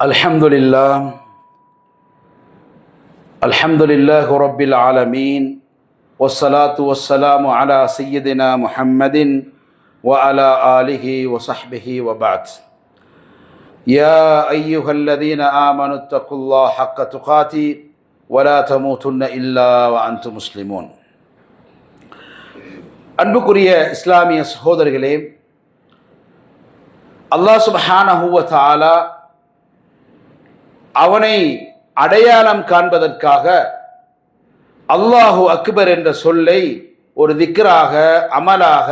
الحمد لله الحمد لله رب العالمين والصلاة والسلام على سيدنا محمد وعلى آله وصحبه وبعد يا أيها الذين آمنوا اتقوا الله حق تقاته ولا تموتن إلا وأنتم مسلمون அன்புக்குரிய இஸ்லாமிய சகோதரர்களே அல்லாஹ் சுப்ஹானஹு வ தஆலா அவனை அடையாளம் காண்பதற்காக அல்லாஹு அக்பர் என்ற சொல்லை ஒரு திக்கராக அமலாக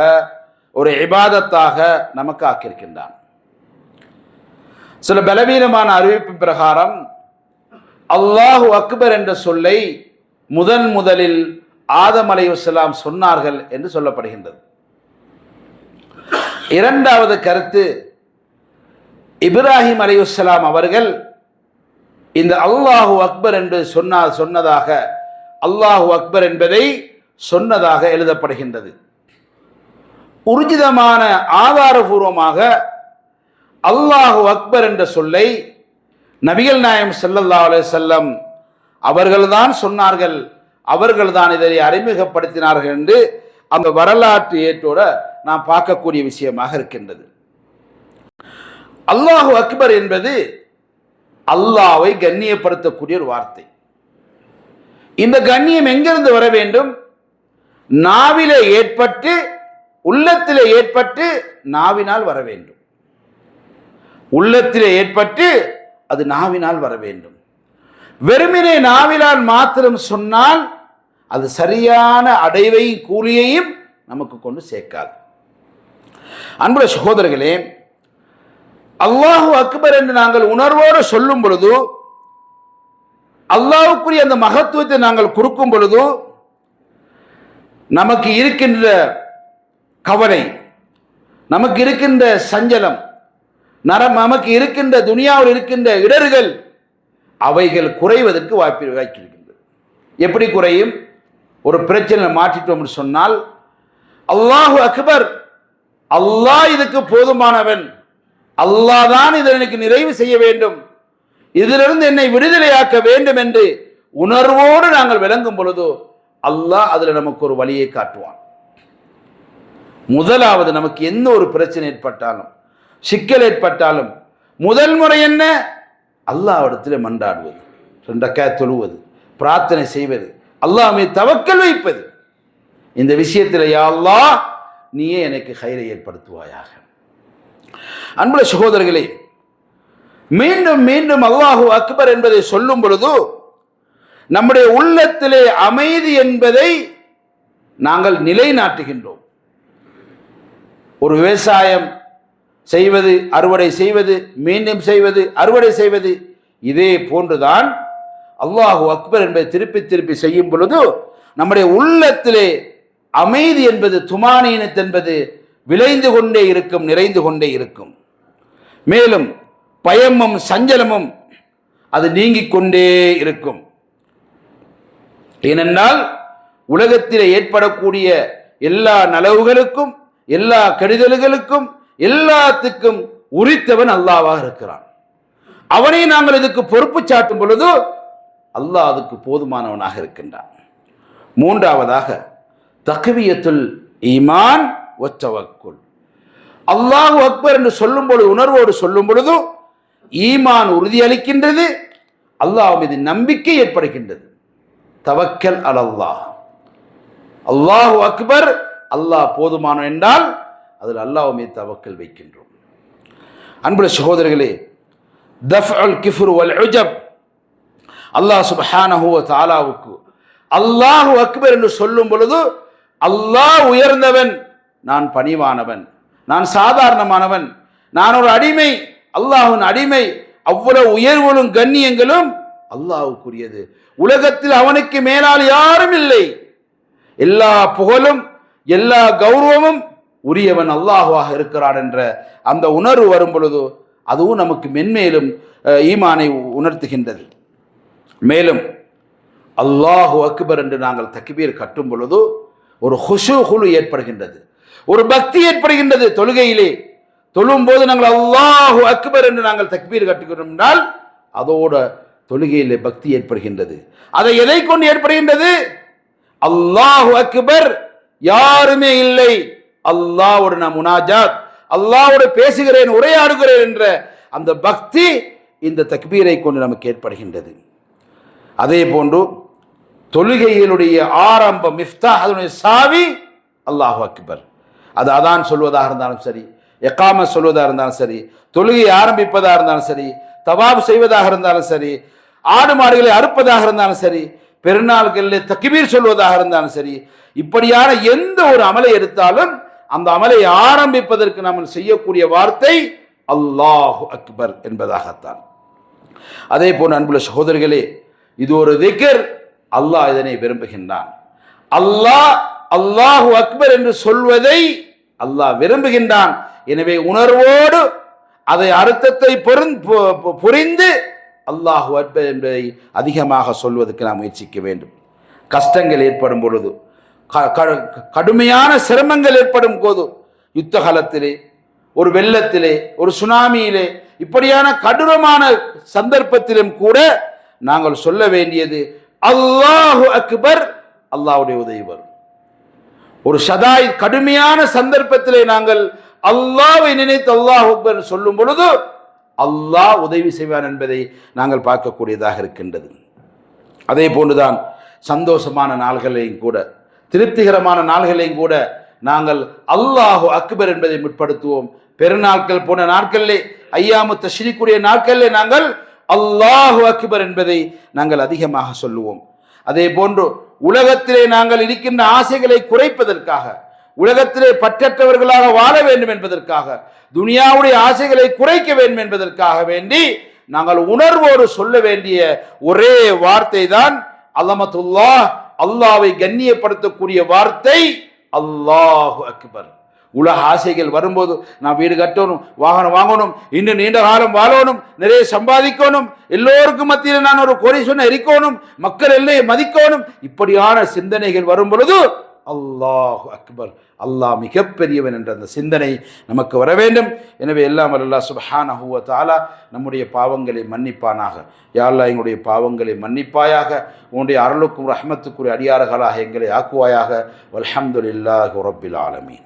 ஒரு இபாதத்தாக நமக்கு ஆக்கியிருக்கின்றான். சில பலவீனமான அறிவிப்பின் பிரகாரம் அல்லாஹு அக்பர் என்ற சொல்லை முதன் முதலில் ஆதம் அலையுஸ்லாம் சொன்னார்கள் என்று சொல்லப்படுகின்றது. இரண்டாவது கருத்து இப்ராஹிம் அலையுஸ்லாம் அவர்கள் இந்த அல்லாஹு அக்பர் என்று சொன்னால் சொன்னதாக அல்லாஹு அக்பர் என்பதை சொன்னதாக எழுதப்படுகின்றது. உர்ஜிதமான ஆதாரபூர்வமாக அல்லாஹு அக்பர் என்ற சொல்லை நபிகள் நாயம் செல்லல்லா அலே செல்லம் அவர்கள்தான் சொன்னார்கள். அவர்கள்தான் இதை அறிமுகப்படுத்தினார்கள் என்று அந்த வரலாற்று ஏற்றோட நாம் பார்க்கக்கூடிய விஷயமாக இருக்கின்றது. அல்லாஹு அக்பர் என்பது அல்லாவை கண்ணியப்படுத்தக்கூடிய ஒரு வார்த்தை. இந்த கண்ணியம் எங்கிருந்து வர வேண்டும்? நாவிலே ஏற்பட்டு உள்ளத்திலே ஏற்பட்டு நாவினால் வர வேண்டும். உள்ளத்திலே ஏற்பட்டு அது நாவினால் வர வேண்டும். வெறுமினை நாவினால் மாத்திரம் சொன்னால் அது சரியான அடைவையும் கூலியையும் நமக்கு கொண்டு சேர்க்காது. அன்புள்ள சகோதரர்களே அல்லாஹு அக்பர் என்று நாங்கள் உணர்வோடு சொல்லும் பொழுது அல்லாஹுக்குரிய அந்த மகத்துவத்தை நாங்கள் கொடுக்கும் பொழுது நமக்கு இருக்கின்ற கவலை நமக்கு இருக்கின்ற சஞ்சலம் நரம் நமக்கு இருக்கின்ற துனியாவில் இருக்கின்ற இடர்கள் அவைகள் குறைவதற்கு வாய்ப்பு வாய்க்கிருக்கின்றது. எப்படி குறையும்? ஒரு பிரச்சனை மாற்றிட்டோம்னு சொன்னால் அல்லாஹு அக்பர் அல்லாஹ் இதுக்கு போதுமானவன். அல்லாஹ் தான் இதை எனக்கு நிறைவு செய்ய வேண்டும். இதிலிருந்து என்னை விடுதலையாக்க வேண்டும் என்று உணர்வோடு நாங்கள் விளங்கும் பொழுதோ அல்லாஹ் அதில் நமக்கு ஒரு வழியை காட்டுவான். முதலாவது நமக்கு எந்த ஒரு பிரச்சனை ஏற்பட்டாலும் சிக்கல் ஏற்பட்டாலும் முதல் முறை என்ன? அல்லாவிடத்தில் மன்றாடுவது ரெண்டக்காய் தொழுவது பிரார்த்தனை செய்வது அல்லாமே தவக்கல் வைப்பது. இந்த விஷயத்தில் யா அல்லாஹ் நீயே எனக்கு கயிறை ஏற்படுத்துவாயாக. அன்புல சகோதரர்களே மீண்டும் மீண்டும் அல்லாஹு அக்பர் என்பதை சொல்லும் பொழுது நம்முடைய உள்ளத்திலே அமைதி என்பதை நாங்கள் நிலைநாட்டுகின்றோம். ஒரு விவசாயம் செய்வது அறுவடை செய்வது மீண்டும் செய்வது அறுவடை செய்வது இதே போன்றுதான் அல்லாஹு அக்பர் என்பதை திருப்பி திருப்பி செய்யும் பொழுது நம்முடைய உள்ளத்திலே அமைதி என்பது துமானீனத் என்பது விளைந்து கொண்டே இருக்கும் நிறைந்து கொண்டே இருக்கும். மேலும் பயமும் சஞ்சலமும் அது நீங்கிக் கொண்டே இருக்கும். ஏனென்றால் உலகத்தில் ஏற்படக்கூடிய எல்லா நலவுகளுக்கும் எல்லா கெடுதல்களுக்கும் எல்லாத்துக்கும் உரித்தவன் அல்லாவாக இருக்கிறான். அவனை நாங்கள் இதுக்கு பொறுப்பு சாட்டும் பொழுது அல்லாஹ் அதுக்கு போதுமானவனாக இருக்கின்றான். மூன்றாவதாக தகவியத்துல் ஈமான் ஒச்சவக்குள் அல்லாஹு அக்பர் என்று சொல்லும் பொழுது உணர்வோடு சொல்லும் பொழுதும் ஈமான் உறுதியளிக்கின்றது அல்லாஹ் மீது நம்பிக்கை ஏற்படுகின்றது. தவக்கல் அல்லாஹ் அல்லாஹு அக்பர் அல்லாஹ் போதுமான என்றால் அதில் அல்லாஹ் மீது தவக்கல் வைக்கின்றோம். அன்புள்ள சகோதரர்களே தஃப் அல் கிஃபுர் வல் உஜப். அல்லாஹ் சுபஹானஹுவ தாலாவுக்கு அல்லாஹு அக்பர் என்று சொல்லும் பொழுது அல்லாஹ் உயர்ந்தவன் நான் பணிவானவன். நான் சாதாரணமானவன். நான் ஒரு அடிமை. அல்லாஹின் அடிமை. அவ்வளவு உயர்வுகளும் கண்ணியங்களும் அல்லாஹுக்குரியது. உலகத்தில் அவனுக்கு மேலால் யாரும் இல்லை. எல்லா புகழும் எல்லா கௌரவமும் உரியவன் அல்லாஹுவாக இருக்கிறான் என்ற அந்த உணர்வு வரும் பொழுது அதுவும் நமக்கு மென்மேலும் ஈமானை உணர்த்துகின்றது. மேலும் அல்லாஹு அக்பர் என்று நாங்கள் தக்பீர் கட்டும் பொழுது ஒரு ஹுஷு ஏற்படுகின்றது. ஒரு பக்தி ஏற்படுகின்றது தொழுகையிலே. தொழும்போது நாங்கள் அல்லாஹு அக்பர் என்று நாங்கள் தக்பீர் கட்டுகிறோம் என்றால் அதோட தொழுகையிலே பக்தி ஏற்படுகின்றது. அதை எதை கொண்டு ஏற்படுகின்றது? அல்லாஹு அக்பர் யாருமே இல்லை. அல்லாவோட நான் முனாஜாத். அல்லாவோட பேசுகிறேன் உரையாடுகிறேன் என்ற அந்த பக்தி இந்த தக்பீரை கொண்டு நமக்கு ஏற்படுகின்றது. அதே போன்று தொழுகையினுடைய ஆரம்பம் மிஃப்தா அதனுடைய சாவி அல்லாஹு அக்பர். அது அதான் சொல்வதாக இருந்தாலும் சரி எக்காம சொல்வதாக இருந்தாலும் சரி தொழுகை ஆரம்பிப்பதாக இருந்தாலும் சரி தவாப் செய்வதாக இருந்தாலும் சரி ஆடு மாடுகளை அறுப்பதாக இருந்தாலும் சரி பெருநாள்களில் தக்கிபீர் சொல்வதாக இருந்தாலும் சரி இப்படியான எந்த ஒரு அமலை எடுத்தாலும் அந்த அமலை ஆரம்பிப்பதற்கு நாம் செய்யக்கூடிய வார்த்தை அல்லாஹு அக்பர் என்பதாகத்தான். அதே போல் அன்புள்ள சகோதரர்களே இது ஒரு திகர். அல்லாஹ் இதனை விரும்புகின்றான். அல்லாஹ் அல்லாஹு அக்பர் என்று சொல்வதை அல்லாஹ் விரும்புகின்றான். எனவே உணர்வோடு அதை அர்த்தத்தை பொருந்- பு- புரிந்து அல்லாஹு அக்பர் என்பதை அதிகமாக சொல்வதற்கு நாம் முயற்சிக்க வேண்டும். கஷ்டங்கள் ஏற்படும் பொழுது க- கடுமையான சிரமங்கள் ஏற்படும் போது யுத்த காலத்திலே ஒரு வெள்ளத்திலே ஒரு சுனாமியிலே இப்படியான கடூரமான சந்தர்ப்பத்திலும் கூட நாங்கள் சொல்ல வேண்டியது அல்லாஹு அக்பர் அல்லாஹுடைய உதவி வரும். ஒரு சதாய் கடுமையான சந்தர்ப்பத்திலே நாங்கள் அல்லாவை நினைத்து அல்லாஹ் சொல்லும் பொழுது அல்லாஹ் உதவி செய்வான் என்பதை நாங்கள் பார்க்கக்கூடியதாக இருக்கின்றது. அதே போன்றுதான் சந்தோஷமான நாள்களையும் கூட திருப்திகரமான நாள்களையும் கூட நாங்கள் அல்லாஹு அக்பர் என்பதை முற்படுத்துவோம். பெருநாட்கள் போன நாட்களிலே ஐயாமு தஷ்ரீக்குரிய நாட்களிலே நாங்கள் அல்லாஹு அக்பர் என்பதை நாங்கள் அதிகமாக சொல்லுவோம். அதே போன்று உலகத்திலே நாங்கள் இருக்கின்ற ஆசைகளை குறைப்பதற்காக உலகத்திலே பற்றற்றவர்களாக வாழ வேண்டும் என்பதற்காக துனியாவுடைய ஆசைகளை குறைக்க வேண்டும் என்பதற்காக வேண்டி நாங்கள் உணர்வோடு சொல்ல வேண்டிய ஒரே வார்த்தை தான் அல்லமத்துல்லா அல்லாவை கண்ணியப்படுத்தக்கூடிய வார்த்தை அல்லாஹு அக்பர். உலக ஆசைகள் வரும்போது நான் வீடு கட்டணும் வாகனம் வாங்கணும் இன்னும் நீண்ட காலம் வாழணும் நிறைய சம்பாதிக்கணும் எல்லோருக்கும் மத்தியில் நான் ஒரு கோரி சொன்ன எரிக்கணும் மக்கள் எல்லையை மதிக்கணும் இப்படியான சிந்தனைகள் வரும் பொழுது அல்லாஹ் அக்பர் அல்லாஹ் மிகப்பெரியவன் என்ற அந்த சிந்தனை நமக்கு வர வேண்டும். எனவே எல்லாம் அல்லா சுபஹான ஹூவ தாலா நம்முடைய பாவங்களை மன்னிப்பானாக. யாழ்லா எங்களுடைய பாவங்களை மன்னிப்பாயாக. உன்னுடைய அருளுக்கும் ரஹமத்துக்குரிய அடியார்களாக எங்களை ஆக்குவாயாக. வல்ஹம்துலில்லாஹி உரப்பில் ஆலமீன்.